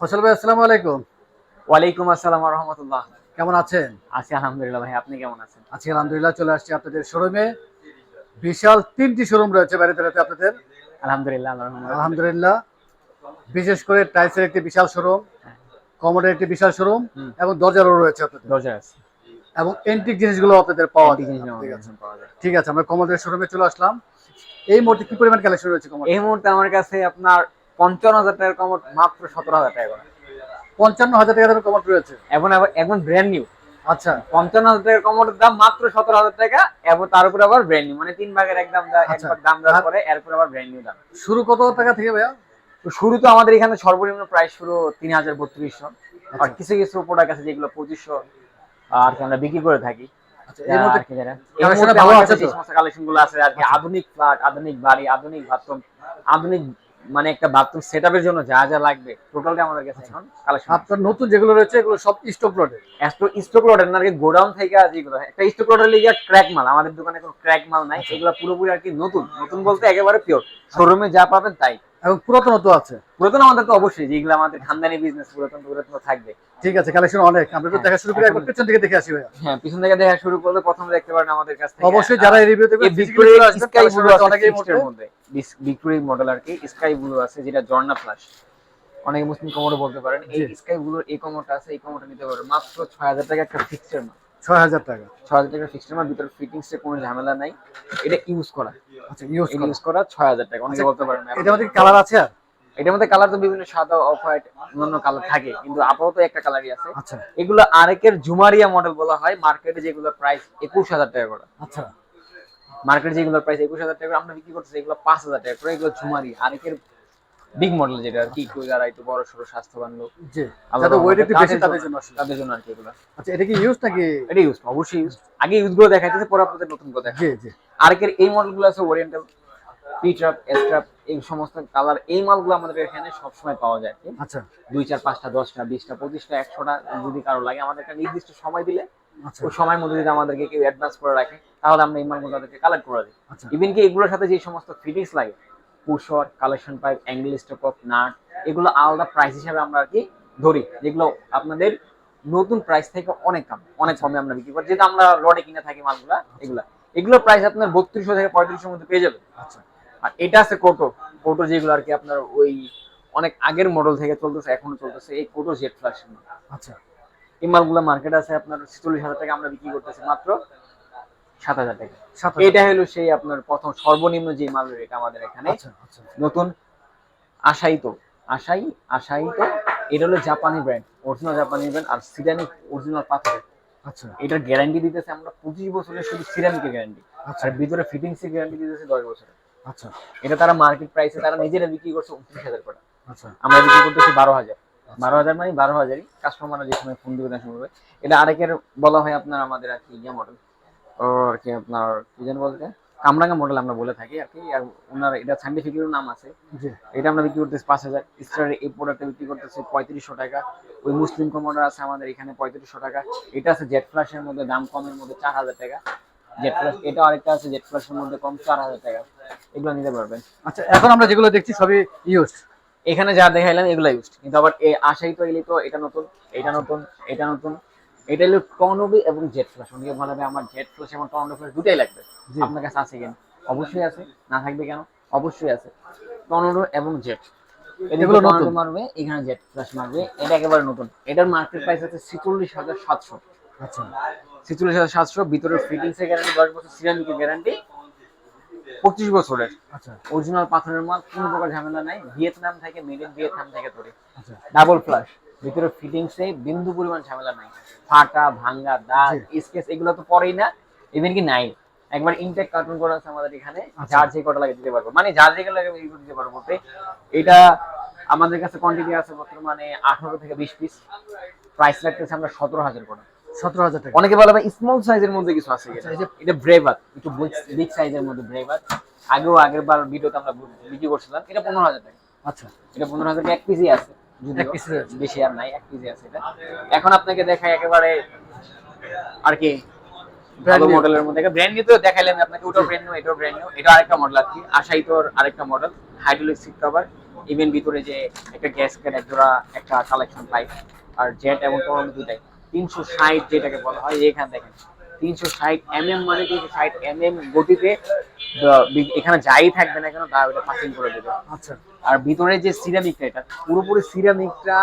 ফসল ভাই আসসালামু আলাইকুম। ওয়ালাইকুম আসসালাম রহমতুল্লাহ। কেমন আছেন? আছি আলহামদুলিল্লাহ ভাই আপনি কেমন আছেন? আজকে আলহামদুলিল্লাহ চলে আসছি আপনাদের শোরুমে বিশাল তিনটি শোরুম রয়েছে বাড়িতে রয়েছে আপনাদের। আলহামদুলিল্লাহ আলহামদুলিল্লাহ। বিশেষ করে টাইলসের একটি বিশাল শোরুম কমোডের একটি বিশাল শোরুম এবং দরজারও রয়েছে আপনাদের। দরজা আছে। এবং এন্টিক জিনিসগুলো আপনাদের পাওয়া যায়। ঠিক আছে আমরা কমোডের শোরুমে চলে আসলাম। এই মুহূর্তে কি পরিমাণ কালেকশন রয়েছে এই মুহূর্তে আমার কাছে আপনার পঞ্চান্ন হাজার টাকার কমর মাত্র সতেরো হাজার টাকা করে। পঞ্চান্ন হাজার টাকা দামের কমোড রয়েছে? এবং আবার এখন ব্র্যান্ড নিউ আচ্ছা। পঞ্চান্ন হাজার টাকার কমরের দাম মাত্র সতেরো হাজার টাকা এবং তার উপরে আবার ব্র্যান্ড নিউ মানে তিন ভাগের একদম এক আচ্ছা। দাম দেওয়ার আর- পরে এরপর আবার ব্র্যান্ড নিউ দাম। শুরু কত টাকা থেকে ভাইয়া? শুরু তো আমাদের এখানে সর্বনিম্ন প্রাইস শুরু তিন হাজার বত্রিশশো। আর আচ্ছা। কিছু কিছু প্রোডাক্ট আছে যেগুলো পঁচিশশো আর কি আমরা বিক্রি করে থাকি। আর কালেকশনগুলো আছে আর কি আধুনিক ফ্ল্যাট আধুনিক বাড়ি আধুনিক বাথরুম আধুনিক মানে একটা বাথরুম সেট সেটআপের জন্য যা যা লাগবে টোটালটা আমাদের কাছে এখন কালেকশন আপনার নতুন যেগুলো রয়েছে এগুলো সব স্টক লটে স্টক লটের না গোডাউন থেকে যেগুলো একটা স্টক লটের লিগে ক্র্যাক মাল আমাদের দোকানে কোনো ক্র্যাক মাল নাই এগুলো পুরোপুরি আর কি নতুন। নতুন বলতে একেবারে পিওর শোরুমে যা পাবেন তাই। এবং পুরাতন তো আছে। পুরাতন আমাদের তো অবশ্যই যেগুলো আমাদের খানদানি বিজনেস পুরাতন পুরাতন থাকবে। ঠিক আছে কালেকশন অনেক। আমরা একটু দেখা শুরু করি পেছন থেকে দেখে আসি ভাইয়া। হ্যাঁ পিছন থেকে দেখা শুরু করলে প্রথমে দেখতে পারেন আমাদের কাছ থেকে। অবশ্যই যারা এই রিভিউ দেখবে ভিক্টোরিয়া স্কাই ব্লু আছে অনেকের মধ্যে। ভিক্টোরিয়া মডেল আর কি স্কাই ব্লু আছে যেটা জর্না প্লাস অনেকে মুসলিম কমোডো বলতে পারেন। এই। স্কাই ব্লুর এই আছে এই কমোডটা নিতে পারবেন মাত্র ছয় হাজার টাকা একটা ফিক্সচার মাল। ছয় হাজার টাকা। ছয় হাজার টাকা ফিক্সচার মাল ভিতরে ফিটিংস এর কোনো ঝামেলা নাই। এটা ইউজ করা। আচ্ছা ইউজ ইউজ করা। ছয় হাজার টাকা। অনেকে আচ্ছা, বলতে পারেন এটার মধ্যে কালার আছে আর? এটার মধ্যে কালার তো বিভিন্ন সাদা অফ হোয়াইট অন্যান্য কালার থাকে কিন্তু আপাতত একটা কালারই আছে। আচ্ছা। এগুলো আরেকের জুমারিয়া মডেল বলা হয় মার্কেটে যেগুলোর প্রাইস একুশ হাজার টাকা করে। আচ্ছা। মার্কেটে যেগুলোর প্রাইস একুশ হাজার টাকা আমরা বিক্রি করতেছি এগুলো পাঁচ হাজার টাকা করে এগুলো ঝুমারি আরেকের বিগ মডেল যেটা আর কি একটু যারা একটু বড় সড়ো স্বাস্থ্যবান লোক জি। যাদের ওয়েট একটু বেশি তাদের জন্য আসলে। তাদের জন্য আর কি এগুলো। আচ্ছা এটা কি ইউজ নাকি? এটা ইউজ অবশ্যই ইউজ আগে ইউজগুলো দেখাইতেছে পরে আপনাদের নতুন করে দেখা জি জি। আরেকের এই মডেলগুলো আছে ওরিয়েন্টাল পিট্রাপ এস্ট্রাপ এই সমস্ত কালার এই মালগুলো আমাদের এখানে সবসময় পাওয়া যায় আচ্ছা। দুই চার পাঁচটা দশটা বিশটা পঁচিশটা একশোটা যদি কারও লাগে আমাদের একটা নির্দিষ্ট সময় দিলে আচ্ছা। ওই সময়ের মধ্যে যদি আমাদেরকে কেউ অ্যাডভান্স করে রাখে তাহলে আমরা এই মালগুলো তাদেরকে কালেক্ট করে দিই। আচ্ছা। ইভেন কি এগুলোর সাথে যে সমস্ত ফিটিংস লাগে pusher collection pipe angle stop of nut এগুলো আলাদা প্রাইস হিসাবে আমরা আর কি ধরি। যেগুলো আপনাদের নতুন প্রাইস থেকে অনেক কম অনেক কমে আমরা বিক্রি করি। যেহেতু আমরা লটে কিনে থাকি মালগুলা এগুলা। এগুলোর প্রাইস আপনার বত্রিশশো থেকে পঁয়ত্রিশশোর মধ্যে পেয়ে যাবেন। আচ্ছা। আর এটা আছে কোটো কোটো যেগুলো আর কি আপনার ওই অনেক আগের মডেল থেকে চলতেছে এখনও চলতেছে। এই কোটো জেট ফ্ল্যাশ আচ্ছা। এই মালগুলো মার্কেট আছে আপনার ছেচল্লিশ হাজার টাকা আমরা বিক্রি করতেছি মাত্র। সাত হাজার টাকা। এটা হলো সেই আপনার প্রথম সর্বনিম্ন যে মাল রেট আমাদের এখানে। আচ্ছা আচ্ছা নতুন আশাইত আশাই আশাইত এটা হলো জাপানি ব্র্যান্ড অরিজিনাল জাপানি ব্র্যান্ড আর সিরামিক অরিজিনাল পাথর আচ্ছা। এটার গ্যারান্টি দিতেছে আমরা পঁচিশ বছরের শুধু সিরামিকের গ্যারান্টি আচ্ছা। আর ভিতরে ফিটিংস এর গ্যারান্টি দিতেছে দশ বছরের। আচ্ছা। এটা তারা মার্কেট প্রাইসে তারা নিজেরা বিক্রি করছে উনত্রিশ হাজার করে। আচ্ছা। আমরা বিক্রি করতেছি বারো হাজার। বারো হাজার মানে বারো হাজারই। কাস্টমাররা যে সময় ফোন দিবে তার সময় এটা আরেকের বলা হয় আপনার আমাদের আর কি ইয়ে মডেল আর কি আপনার কি যেন বলতে কামরাঙ্গা মডেল আমরা বলে থাকি আর কি আর ওনার এটা সাইন্টিফিকের নাম আছে। এটা আমরা বিক্রি করতেছি পাঁচ হাজার। স্টারের এই প্রোডাক্টটা বিক্রি করতেছি পঁয়ত্রিশশো টাকা। ওই মুসলিম কমোডার আছে আমাদের এখানে পঁয়ত্রিশশো টাকা। এটা আছে জেট ফ্লাশের মধ্যে দাম কমের মধ্যে চার হাজার টাকা। জেট ফ্লাশ এটা আরেকটা আছে জেট ফ্লাশের মধ্যে কম চার হাজার টাকা। এগুলো নিতে পারবেন। আচ্ছা এখন আমরা যেগুলো দেখছি সবই ইউজ এখানে যা দেখাইলাম এগুলো ইউজ কিন্তু আবার আশাই তো এলি তো এটা নতুন এটা নতুন এটা নতুন। এটা হলো টর্নোবি এবং জেট ফ্লাশ অনেকে হবে আমার জেট ফ্লাশ এবং টর্নো ফ্লাশ দুটাই লাগবে। আপনার কাছে আছে কেন? অবশ্যই আছে। না থাকবে কেন? অবশ্যই আছে। টর্নেডো এবং জেট এগুলো নতুন। মারবে এখানে জেট ফ্লাশ মারবে। এটা একেবারে নতুন। এটার মার্কেট প্রাইস আছে ছিচল্লিশ হাজার সাতশো। আচ্ছা। ছিচল্লিশ হাজার সাতশো ভিতরের ফিটিংস এর গ্যারান্টি দশ বছর সিরামিকের গ্যারান্টি পঁচিশ বছরের। আচ্ছা। অরিজিনাল পাথরের মাল কোনো প্রকার ঝামেলা নাই। ভিয়েতনাম থেকে মেড ইন ভিয়েতনাম থেকে তৈরি। আচ্ছা। ডাবল ফ্লাশ ভিতরে ফিটিংসে বিন্দু পরিমাণ ঝামেলা নাই। ফাটা ভাঙ্গা দাগ স্কেচ এগুলো তো পরেই না ইভেন কি নাই। একবার ইনটেক কার্টুন করা আছে আমাদের এখানে আচ্ছা। যার যে কটা লাগে দিতে পারব। মানে যার যে কটা লাগে দিতে পারব বলতে এটা আমাদের কাছে কোয়ান্টিটি আছে বর্তমানে আঠারো থেকে বিশ পিস প্রাইস লাগতেছে আমরা সতেরো হাজার করে। সতেরো হাজার টাকা। অনেকে বলে ভাই স্মল সাইজের মধ্যে কিছু আছে আচ্ছা, এটা ব্রেভার একটু বিগ সাইজের মধ্যে ব্রেভার আগেও আগের বার ভিডিওতে আমরা বিক্রি করছিলাম এটা পনেরো হাজার টাকা। আচ্ছা। এটা পনেরো হাজার টাকা এক পিসই আছে। বেশি আর নাই এক পিসি আছে এটা। এখন আপনাকে দেখাই একেবারে আর কি ভালো মডেলের মধ্যে। ব্র্যান্ড নিউ তো দেখাইলাম আপনাকে ওটাও ব্র্যান্ড নিউ এটাও ব্র্যান্ড নিউ এটাও আরেকটা মডেল আশাই তোর আরেকটা model hydraulic seat cover even ভিতরে যে একটা গ্যাস ক্যান এক জোড়া একটা কালেকশন পাইপ আর জেট এবং টর্নেডো দুটাই তিনশো ষাট যেটাকে বলা হয় এখানে দেখেন। তিনশো ষাট এম এম মানে তিনশো ষাট এম এম গতিতে এখানে যাই থাকবে না কেন তা ওটা পাসিং করে দেবে। আচ্ছা। আর ভিতরে যে সিরামিকটা এটা পুরোপুরি সিরামিকটা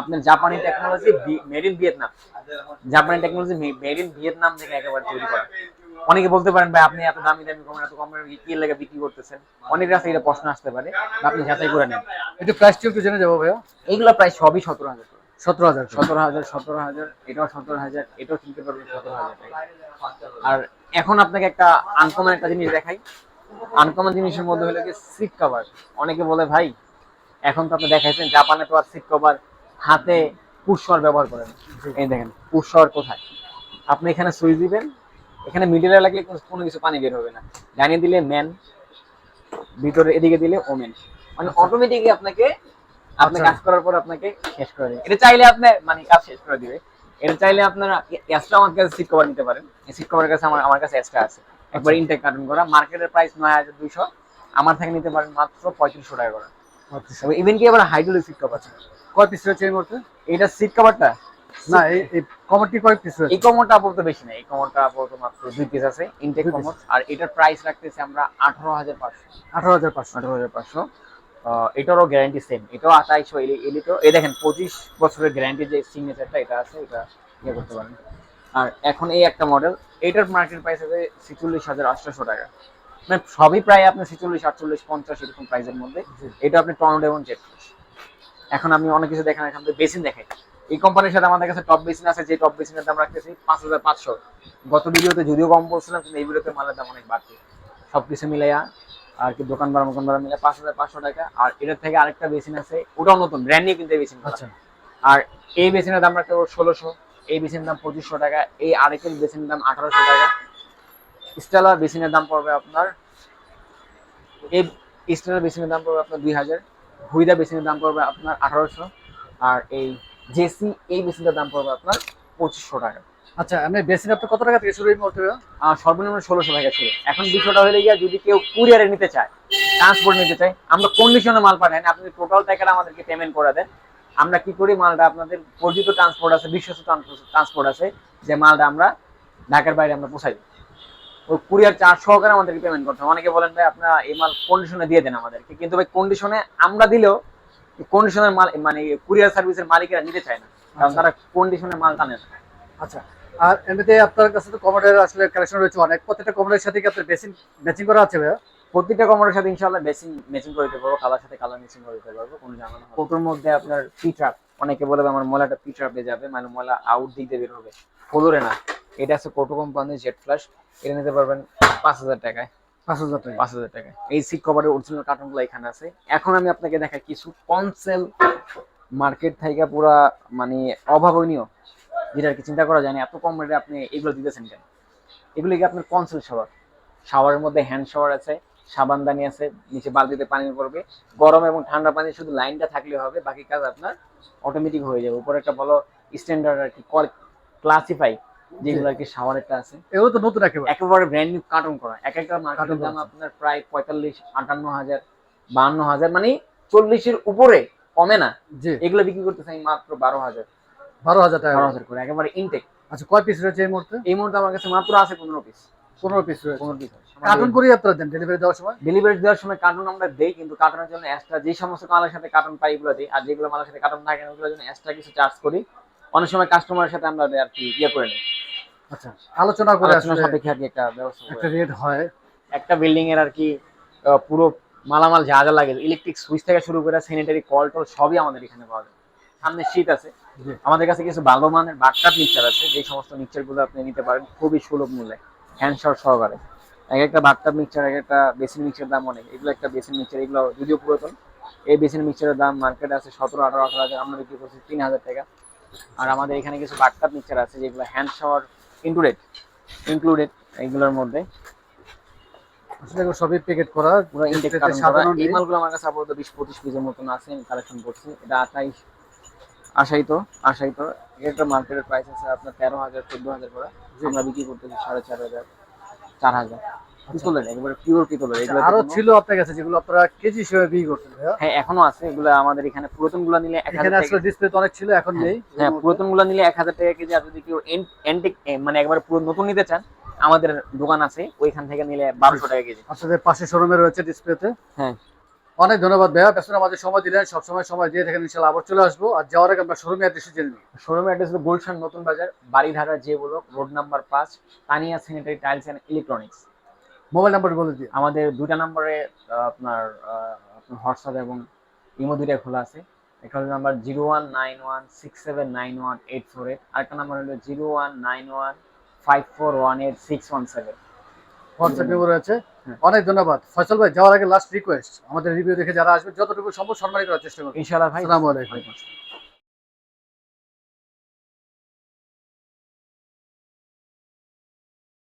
আপনার জাপানি টেকনোলজি মেড ইন ভিয়েতনাম জাপানি টেকনোলজি মেড ইন ভিয়েতনাম থেকে একেবারে তৈরি করা। অনেকে বলতে পারেন ভাই আপনি এত দামি দামি কম এত কম কি লেগে বিক্রি করতেছেন? অনেক কাছে এটা প্রশ্ন আসতে পারে আপনি যাচাই করে নেন। একটু প্রাইসটি একটু জেনে যাব ভাইয়া? এগুলো প্রায় সবই সতেরো হাজার সতেরো হাজার সতেরো হাজার সতেরো হাজার এটাও সতেরো হাজার এটাও কিনতে পারবেন সতেরো হাজার আর এখন আপনাকে একটা আনকমন একটা জিনিস দেখাই। আনকমন জিনিসের মধ্যে হলো কি সিট কভার অনেকে বলে ভাই এখন তো আপনি দেখাইছেন জাপানে তো আর সিট কভার হাতে পুষ্কর ব্যবহার করেন এই দেখেন পুষ্কর কোথায়? আপনি এখানে সুইচ দিবেন এখানে মিডিলে লাগলে কোনো- কিছু পানি বের হবে না। জানিয়ে দিলে ম্যান ভিতরে এদিকে দিলে ওমেন মানে অটোমেটিকলি আপনাকে আপনি আচ্ছা। কাজ করার পর আপনাকে শেষ করে দিবে। এটা চাইলে আপনি মানে কাজ শেষ করে দিবে। এটা চাইলে আপনারা এক্সট্রা আমার কাছে সিট কভার নিতে পারেন। এই সিট কভারের কাছে আমার আমার কাছে এক্সট্রা আছে। একবার ইনটেক কার্টুন করা। মার্কেটের প্রাইস নয় হাজার দুইশো। আমার থেকে নিতে পারেন মাত্র পঁয়ত্রিশশো টাকা করে। আচ্ছা। ইভেন কি আবার হাইড্রোলিক সিট কভার কয় পিস রয়েছে এই মুহূর্তে? এটা সিট কভারটা না এই কমারটি কয় পিস রয়েছে? এই কমরটা আপাতত বেশি না। এই কমরটা আপাতত মাত্র দুই পিস আছে ইনটেক কমর আর এটার প্রাইস রাখতেছি আমরা আঠারো হাজার পাঁচশো। আঠারো হাজার পাঁচশো। আঠারো হাজার পাঁচশো। এটারও গ্যারান্টি সেম এটাও আঠাইশো এলিটো এই দেখেন পঁচিশ বছরের গ্যারান্টি যে সিগনেচারটা এটা আছে এটা ইয়ে করতে পারেন। আর এখন এই একটা মডেল এটার মার্কেট প্রাইস আছে ছিচল্লিশ হাজার আটশোশো টাকা। মানে সবই প্রায় আপনার ছিচল্লিশ আটচল্লিশ পঞ্চাশ এরকম প্রাইসের মধ্যে। এটা আপনি টর্নেডো এবং জেট এখন আমি অনেক কিছু দেখেন এখান থেকে বেসিন দেখাই। এই কোম্পানির সাথে আমাদের কাছে টপ বেসিন আছে যে টপ বেসিনের দাম রাখতেছি পাঁচ হাজার পাঁচশো। গত ভিডিওতে যদিও কম বলছিলাম কিন্তু এই ভিডিওতে মালের দাম অনেক বাড়তি। সবকিছু মিলাইয়া আর কি দোকান ভাড়া মোকান ভাড়া মিলে পাঁচ হাজার পাঁচশো টাকা। আর এটার থেকে আরেকটা বেসিন আছে ওটাও নতুন ব্র্যান্ড নিয়ে কিন্তু বেসিন আচ্ছা। আর এই বেসিনের দাম রাখতে ষোলোশো। এই বেসিনের দাম পঁচিশশো টাকা এই আরেকের বেসিনের দাম আঠারোশো টাকা। স্টেলার বেসিনের দাম পড়বে আপনার এই স্টেলার বেসিনের দাম পড়বে আপনার দুই হাজার হুইদা বেসিনের দাম পড়বে আপনার আঠারোশো আর এই জেসি এই বেসিনের দাম পড়বে আপনার পঁচিশশো টাকা। আচ্ছা আমি বেসিন আপনার কত টাকা থেকে শুরু? আর সর্বনিম্ন ষোলোশো টাকা ছিল এখন বিষয়টা হলে গিয়া যদি কেউ কুরিয়ারে নিতে চায় ট্রান্সপোর্ট নিতে চায় আমরা কন্ডিশনে মাল পাঠাই না আপনি টোটাল টাকাটা আমাদেরকে পেমেন্ট করে দেন। আমরা কি করি? মালটা আপনাদের পরিচিত ট্রান্সপোর্ট আছে বিশ্বস্ত ট্রান্সপোর্ট আছে যে মালটা আমরা ঢাকার বাইরে আমরা পৌঁছাই দিই। ওই কুরিয়ার চার্জ সহকারে আমাদেরকে পেমেন্ট করতে অনেকে বলেন ভাই আপনারা এই মাল কন্ডিশনে দিয়ে দেন আমাদেরকে। কিন্তু ভাই কন্ডিশনে আমরা দিলেও কন্ডিশনের মাল মানে কুরিয়ার সার্ভিসের মালিকেরা নিতে চায় না। কারণ আচ্ছা। তারা কন্ডিশনের মাল টানে না। আচ্ছা। আর এমনিতে আপনার কাছে তো কমারের আসলে কালেকশন রয়েছে অনেক। প্রত্যেকটা কমারের সাথে কি আপনার বেসিন ম্যাচিং করা আছে ভাইয়া? প্রত্যেকটা কমরের সাথে ইনশাআল্লাহ ম্যাচিং ম্যাচিং করে দিতে পারব কালার সাথে কালার ম্যাচিং করে দিতে পারব কোনো ঝামেলা হবে কোটোর মধ্যে আপনার পিট্রাপ অনেকে বলে আমার ময়লাটা পিট্রাপে যাবে মানে ময়লা আউট দিতে বের হবে। ফলোরে না এটা আছে কোটো কোম্পানির জেট ফ্ল্যাশ এটা নিতে পারবেন পাঁচ হাজার টাকায়। পাঁচ হাজার টাকা পাঁচ হাজার টাকায়। এই সিট কভারের অরিজিনাল কার্টুনগুলো এখানে আছে। এখন আমি আপনাকে দেখাই কিছু কনসেল মার্কেট থেকে পুরা মানে অভাবনীয় যেটা আর কি চিন্তা করা যায় না এত কম রেটে আপনি এগুলো দিতেছেন কেন? এগুলো কি আপনার কনসেল শাওয়ার শাওয়ারের মধ্যে হ্যান্ড শাওয়ার আছে সাবানদানি আছে নিচে বালতিতে পানি পড়বে। গরম এবং ঠান্ডা পানি শুধু লাইনটা থাকলে হবে বাকি কাজ আপনার অটোমেটিক হয়ে যাবে। উপরে একটা ভালো স্ট্যান্ডার্ড আর কি ক্লাসিফাই যেগুলো আর কি শাওয়ারেরটা আছে। এগুলো তো নতুন একেবারে। একেবারে ব্র্যান্ড নিউ কার্টুন করা। এক একটা মার্কেটের দাম আপনার প্রায় পঁয়তাল্লিশ আটান্ন হাজার বাহান্ন হাজার মানে চল্লিশের উপরে কমে না। এগুলো বিক্রি করতে চাই মাত্র বারো হাজার। বারো হাজার টাকা বারো হাজার করে একেবারে ইনটেক আচ্ছা কয় পিস রয়েছে এই মুহূর্তে? এই মুহূর্তে আমার কাছে মাত্র আছে পনেরো পিস পনেরো পিস রয়েছে। পনেরো পিস কার্টুন করে আপনারা দেন ডেলিভারি দেওয়ার সময়? ডেলিভারি দেওয়ার সময় কার্টুন আমরা দেই কিন্তু কার্টুনের জন্য এক্সট্রা যে সমস্ত মালের সাথে কার্টুন পাই এগুলো দিই আর যেগুলো মালের সাথে কার্টুন থাকে ওগুলোর জন্য এক্সট্রা কিছু চার্জ করি। অনেক সময় কাস্টমারের সাথে আমরা আর কি ইয়ে করে নিই। আচ্ছা আলোচনা করে আলোচনার সাপেক্ষে আর কি একটা ব্যবস্থা একটা রেট হয়। একটা বিল্ডিং এর আর কি পুরো মালামাল যা যা লাগে ইলেকট্রিক সুইচ থেকে শুরু করে স্যানিটারি কল টল সবই আমাদের এখানে পাওয়া যায়। সামনে শীত আছে। আমাদের কাছে কিছু ভালো মানের বাটকাপ মিক্সচার আছে যে সমস্ত মিক্সচারগুলো আপনি নিতে পারেন খুবই সুলভ মূল্যে। হ্যান্ড শট সহকারে। এক একটা বাটকাপ মিক্সচার এক একটা বেসিন মিক্সচার দাম অনেক। এগুলো একটা বেসিন মিক্সচার এগুলো যদিও পুরাতন এই বেসিন মিক্সচারের দাম মার্কেটে আছে সতেরো আঠারো আঠারো হাজার। আমরা বিক্রি করছি তিন হাজার টাকা। আর আমাদের এখানে কিছু বাটকাপ মিক্সচার আছে যেগুলো হ্যান্ড শাওয়ার ইনক্লুডেড ইনক্লুডেড এইগুলোর মধ্যে। সবই প্যাকেট করা। পুরো ইনটেক এই মালগুলো আমার কাছে আপাতত বিশ পঁচিশ পিসের মতন আছে কালেকশন করছি। এটা আঠাইশ আশাই তো আশাই তো। এটা মার্কেটের প্রাইস আছে আপনার তেরো হাজার চোদ্দ হাজার করে। আমরা বিক্রি করতেছি সাড়ে চার হাজার চার হাজার। পিতলের একেবারে পিওর পিতলের এগুলো আরও ছিল আপনার কাছে যেগুলো আপনারা কেজি হিসেবে বিক্রি করতেন হ্যাঁ এখনও আছে। এগুলো আমাদের এখানে পুরাতনগুলো নিলে এখানে আসলে ডিসপ্লে তো অনেক ছিল এখন নেই। হ্যাঁ পুরাতনগুলো নিলে এক হাজার টাকা কেজি। আর যদি কেউ এন্টিক মানে একবার পুরো নতুন নিতে চান আমাদের দোকান আছে ওইখান থেকে নিলে বারোশো টাকা কেজি। আপনাদের পাশে শোরুমে রয়েছে ডিসপ্লেতে হ্যাঁ। অনেক ধন্যবাদ ভাইয়া। ব্যস্ততা আমাদের সময় দিলেন সবসময় সময় দিয়ে থাকেন ইনশাল্লাহ আবার চলে আসব। আর যাওয়ার আগে আমরা শোরুমে অ্যাড্রেস জেনে নিই। শোরুম অ্যাড্রেস হলো গুলশান নতুন বাজার বাড়িধারা যে বলো রোড নাম্বার পাঁচ Tania sanitary tiles and electronics. Mobile number বলে দিয়ে আমাদের দুইটা নম্বরে আপনার আপনার হোয়াটসঅ্যাপ এবং ইমো দুইটা খোলা আছে। একটা হলো number zero one nine one six seven nine one eight four eight. আরেকটা নাম্বার হলো zero one nine one five four one eight six one seven. WhatsApp নম্বর হ্যাঁ। অনেক ধন্যবাদ। ফয়সল ভাই যাওয়ার আগে লাস্ট রিকোয়েস্ট আমাদের রিভিউ দেখে যারা আসবে যতটুকু সম্ভব সম্মানিত করার চেষ্টা করবেন। ইনশাআল্লাহ ভাই। আসসালামু আলাইকুম।